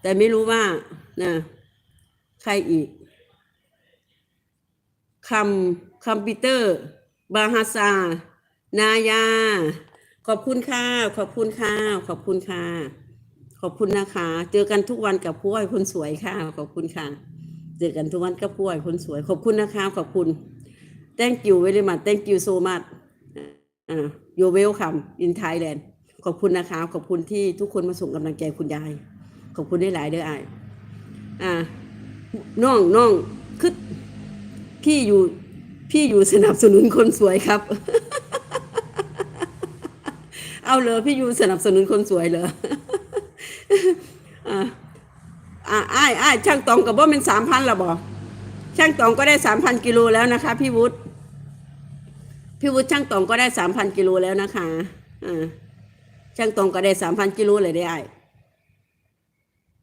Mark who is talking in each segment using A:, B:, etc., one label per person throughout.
A: แต่ไม่รู้ว่านะใครอีกคำคอมพิวเตอร์ บาฮาซา นายา ขอบคุณค่ะ ขอบคุณค่ะ ขอบคุณค่ะ ขอบคุณนะคะ เจอกันทุกวันกับผู้อ้อยคนสวยค่ะ ขอบคุณค่ะ เจอกันทุกวันกับผู้อ้อยคนสวย ขอบคุณนะคะ ขอบคุณ thank you very much thank you so much อ่า you welcome in Thailand ขอบคุณนะคะขอบคุณที่ทุกคนมาส่งกำลังใจคุณยาย ขอบคุณได้หลายเด้ออ้ายอ่าน้องน้องคือพี่อยู่พี่อยู่สนับสนุนคนสวยครับ เอาเลยพี่อยู่สนับสนุนคนสวยเหรออ่าอ่าอ้ายอ้ายช่างตองกับว่าเป็นสามพันละบอกช่างตองก็ได้สามพันกิโลแล้วนะคะ พี่วุฒิพี่วุฒิช่างตองก็ได้สามพันกิโลแล้วนะคะอ่า ช่างตองก็ได้สามพันกิโลเลยได้อ้าย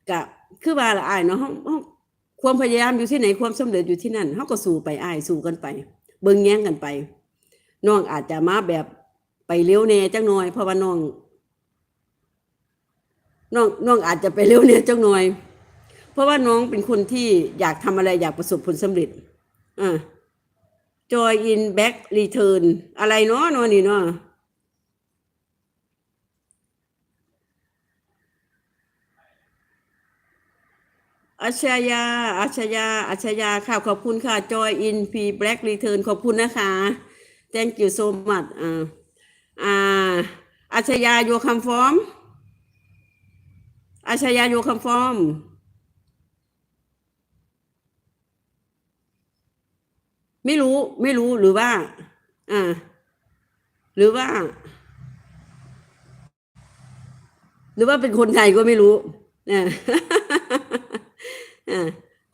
A: กะคือว่าละอ้ายเนาะเฮาเฮาความพยายามอยู่ที่ไหนความสำเร็จอยู่ที่นั่นเฮาก็สู้ไปอ้ายสู้กันไป เบิ่งแย่งกันไปน้องอาจจะมาแบบไปเร็วแน่จังหน่อย เพราะว่าน้องน้องน้องอาจจะไปเร็วเนี่ยจังหน่อย เพราะว่าน้องเป็นคนที่อยากทำอะไรอยากประสบผลสำเร็จอ่า joy in back return อะไรเนาะนาะนี่เนาะ อัชยาอัชยาอัชยาค่ะ ขอบคุณค่ะ joy in p black return ขอบคุณนะคะ thank you so much อ่าอ่าอัชยา you come from อาชยาโยคัมฟอร์มไม่รู้ไม่รู้หรือว่า อ่า หรือว่า หรือว่าเป็นคนไทยก็ไม่รู้อ่าอ่า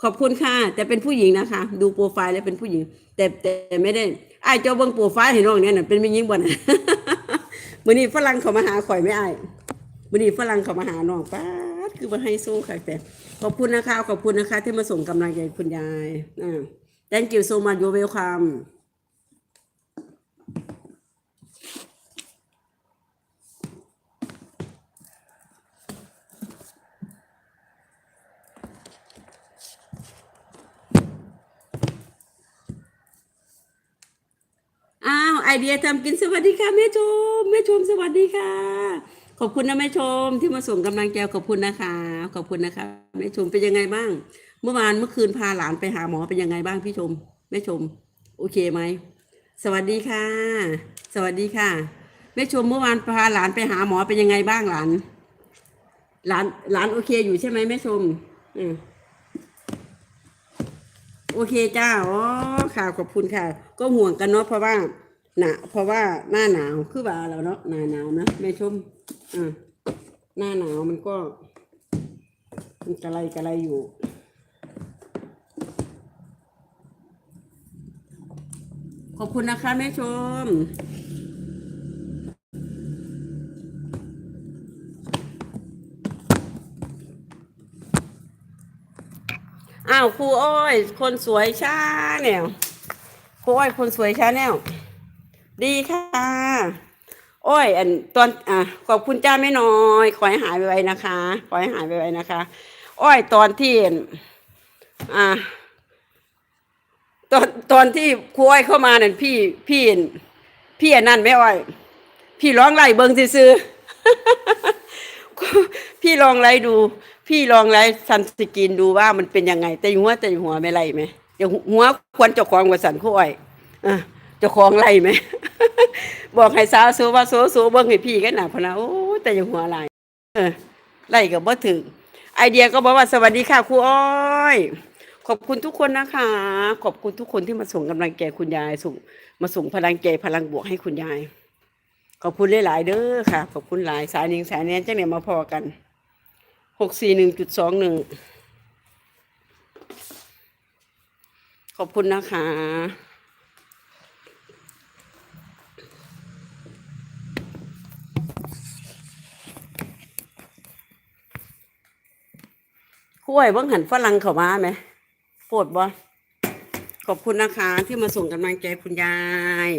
A: ขอบคุณค่ะ แต่เป็นผู้หญิงนะคะ ดูโปรไฟล์แล้วเป็นผู้หญิง แต่แต่ไม่ได้ไอ้เจ้าเบิ้งโปรไฟล์เห็นน้องเนี่ยน่ะเป็นไม่ยิงบ่นะมื่อนี้ฝรั่งเขามาหาข่อยไม่ไอ้ายมื่อนี้ฝรั่งเขามาหาน้องป้าดคือมาให้สู้ค่ะแต่ขอบคุณนะคะ ขอบคุณนะคะ ที่มาส่งกำลังใจคุณยายอ่า thank you so much you welcome เดียทำกินสวัสดีค่ะแม่ชมแม่ชมสวัสดีค่ะ ขอบคุณนะแม่ชมที่มาส่งกำลังใจขอบคุณนะคะ ขอบคุณนะคะแม่ชมเป็นยังไงบ้าง เมื่อวานเมื่อคืนพาหลานไปหาหมอเป็นยังไงบ้างพี่ชมแม่ชม โอเคไหมสวัสดีค่ะ สวัสดีค่ะแม่ชมเมื่อวานพาหลานไปหาหมอเป็นยังไงบ้างหลานหลานหลานโอเคอยู่ใช่ไหมแม่ชม อืมโอเคจ้า อ๋อค่ะขอบคุณค่ะ ก็ห่วงกันเนาะเพราะว่า หนาเพราะว่าหน้าหนาวคือว่าเราเนาะหน้าหนาวนะแม่ชมอ่าหน้าหนาวมันก็ มันกระไรกระไรอยู่ขอบคุณนะคะแม่ชม อ้าวครูอ้อย คนสวยชาแนวครูอ้อยคนสวยชาแนว ดีค่ะอ้อยอันตอนอะขอบคุณจ้าไม่น้อยขอให้หายไปไวๆนะคะขอให้หายไปไวๆนะคะอ้อยตอนที่อ่าตอนตอนที่ครูอ้อยเข้ามาเนั่นพี่พี่พี่อันนั่นไม่อ้อย พี่ร้องไล่เบิงซื่อพี่ลองไล่ดู พี่ลองไล่ซันสกินดูว่ามันเป็นยังไง แต่หัวแต่หัวไม่ไล่ไหมแต่หัวควรจ้าของว่าสันคู่อ้อยอะ จ้าของไล่ไหม บอกให้สาวโซว่าโซโซเบิ้งให้พี่กันหนาพนะโอ้แต่ยังหัวไล่เออไล่กับบ่ถึง ไอเดียก็บอกว่าสวัสดีค่ะครูอ้อย ขอบคุณทุกคนนะคะ ขอบคุณทุกคนที่มาส่งกำลังใจคุณยายส่ง มาส่งพลังใจพลังบวกให้คุณยาย ขอบคุณหลาย ๆ เด้อค่ะ ขอบคุณหลายสายหนึ่งสายแนนจังเนี่ยมาพอกันหกสี่หนึ่งจุดสองหนึ่งขอบคุณนะคะ คุ้ยเบิ่งหันฝรั่งเข้ามาไหมโปรดบ่ขอบคุณนะคะ ที่มาส่งกำลังใจคุณยาย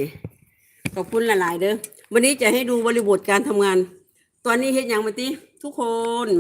A: ขอบคุณหลาย ๆ เด้อวันนี้จะให้ดูบริบทการทำงาน ตอนนี้เฮ็ดยังมาติทุกคน